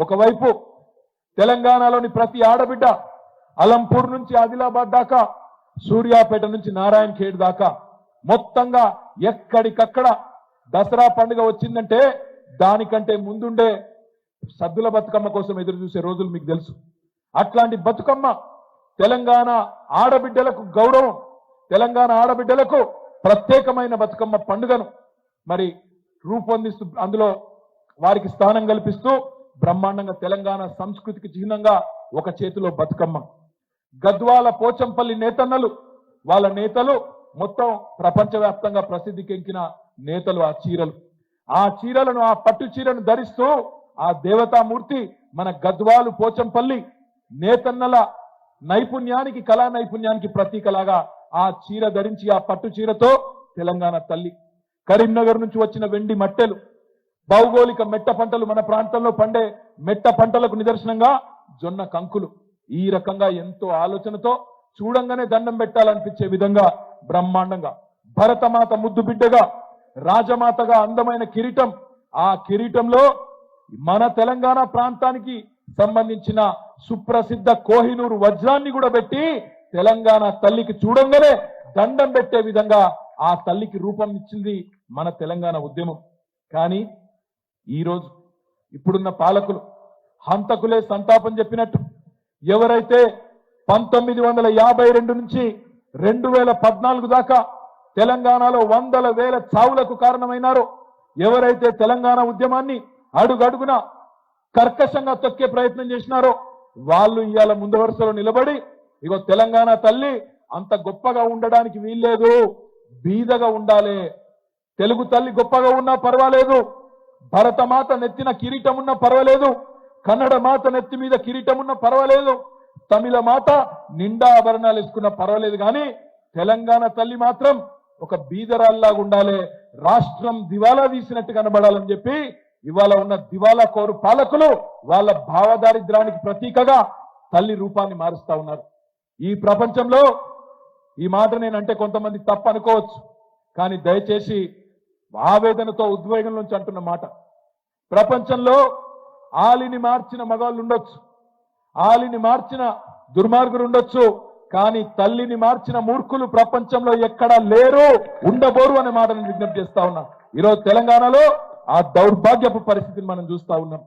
ఒకవైపు తెలంగాణలోని ప్రతి ఆడబిడ్డ అలంపూర్ నుంచి ఆదిలాబాద్ దాకా సూర్యాపేట నుంచి నారాయణ ఖేడ్ దాకా మొత్తంగా ఎక్కడికక్కడ దసరా పండుగ వచ్చిందంటే దానికంటే ముందుండే సద్దుల బతుకమ్మ కోసం ఎదురు చూసే రోజులు మీకు తెలుసు. అట్లాంటి బతుకమ్మ తెలంగాణ ఆడబిడ్డలకు గౌరవం తెలంగాణ ఆడబిడ్డలకు ప్రత్యేకమైన బతుకమ్మ పండుగను మరి రూపొందిస్తూ అందులో వారికి స్థానం కల్పిస్తూ బ్రహ్మాండంగా తెలంగాణ సంస్కృతికి చిహ్నంగా ఒక చేతిలో బతుకమ్మ. గద్వాల పోచంపల్లి నేతన్నలు వాళ్ళ నేతలు మొత్తం ప్రపంచవ్యాప్తంగా ప్రసిద్ధికెంకిన నేతలు ఆ చీరలు. ఆ చీరలను ఆ పట్టు చీరను ధరిస్తూ ఆ దేవతామూర్తి మన గద్వాలు పోచంపల్లి నేతన్నల నైపుణ్యానికి కళా నైపుణ్యానికి ప్రతీకలాగా ఆ చీర ధరించి ఆ పట్టు చీరతో తెలంగాణ తల్లి. కరీంనగర్ నుంచి వచ్చిన వెండి మట్టెలు భౌగోళిక మెట్ట పంటలు మన ప్రాంతంలో పండే మెట్ట పంటలకు నిదర్శనంగా జొన్న కంకులు. ఈ రకంగా ఎంతో ఆలోచనతో చూడంగానే దండం పెట్టాలనిపించే విధంగా బ్రహ్మాండంగా భరతమాత ముద్దు బిడ్డగా రాజమాతగా అందమైన కిరీటం. ఆ కిరీటంలో మన తెలంగాణ ప్రాంతానికి సంబంధించిన సుప్రసిద్ధ కోహినూరు వజ్రాన్ని కూడా పెట్టి తెలంగాణ తల్లికి చూడంగానే దండం పెట్టే విధంగా ఆ తల్లికి రూపం ఇచ్చింది మన తెలంగాణ ఉద్యమం. కానీ ఈరోజు ఇప్పుడున్న పాలకులు హంతకులే సంతాపం చెప్పినట్టు ఎవరైతే పంతొమ్మిది వందల యాభై రెండు నుంచి రెండు వేల పద్నాలుగు దాకా తెలంగాణలో వందల వేల చావులకు కారణమైనారో ఎవరైతే తెలంగాణ ఉద్యమాన్ని అడుగడుగున కర్కశంగా తొక్కే ప్రయత్నం చేసినారో వాళ్ళు ఇవాళ ముందు వరుసలో నిలబడి ఇగో తెలంగాణ తల్లి అంత గొప్పగా ఉండడానికి వీల్లేదు బీదగా ఉండాలి తెలుగు తల్లి గొప్పగా ఉన్నా పర్వాలేదు భరతమాత నెత్తిన కిరీటం ఉన్నా పర్వాలేదు కన్నడ మాత నెత్తి మీద కిరీటం ఉన్నా పర్వాలేదు తమిళ మాత నిండా ఆభరణాలు వేసుకున్న పర్వాలేదు కానీ తెలంగాణ తల్లి మాత్రం ఒక బీదరాల్లాగా ఉండాలి రాష్ట్రం దివాలా తీసినట్టు కనబడాలని చెప్పి ఇవాళ ఉన్న దివాలా కోరు పాలకులు వాళ్ళ భావదారిద్రానికి ప్రతీకగా తల్లి రూపాన్ని మారుస్తా ఉన్నారు. ఈ ప్రపంచంలో ఈ మాట నేనంటే కొంతమంది తప్పు అనుకోవచ్చు కానీ దయచేసి ఆవేదనతో ఉద్వేగం నుంచి అంటున్న మాట. ప్రపంచంలో ఆలిని మార్చిన మగాళ్ళు ఉండొచ్చు. ఆలిని మార్చిన దుర్మార్గులు ఉండొచ్చు. కానీ తల్లిని మార్చిన మూర్ఖులు ప్రపంచంలో ఎక్కడా లేరు ఉండబోరు అనే మాటను విజ్ఞప్తి చేస్తా ఉన్నా. ఈరోజు తెలంగాణలో ఆ దౌర్భాగ్యపు పరిస్థితిని మనం చూస్తా ఉన్నాం.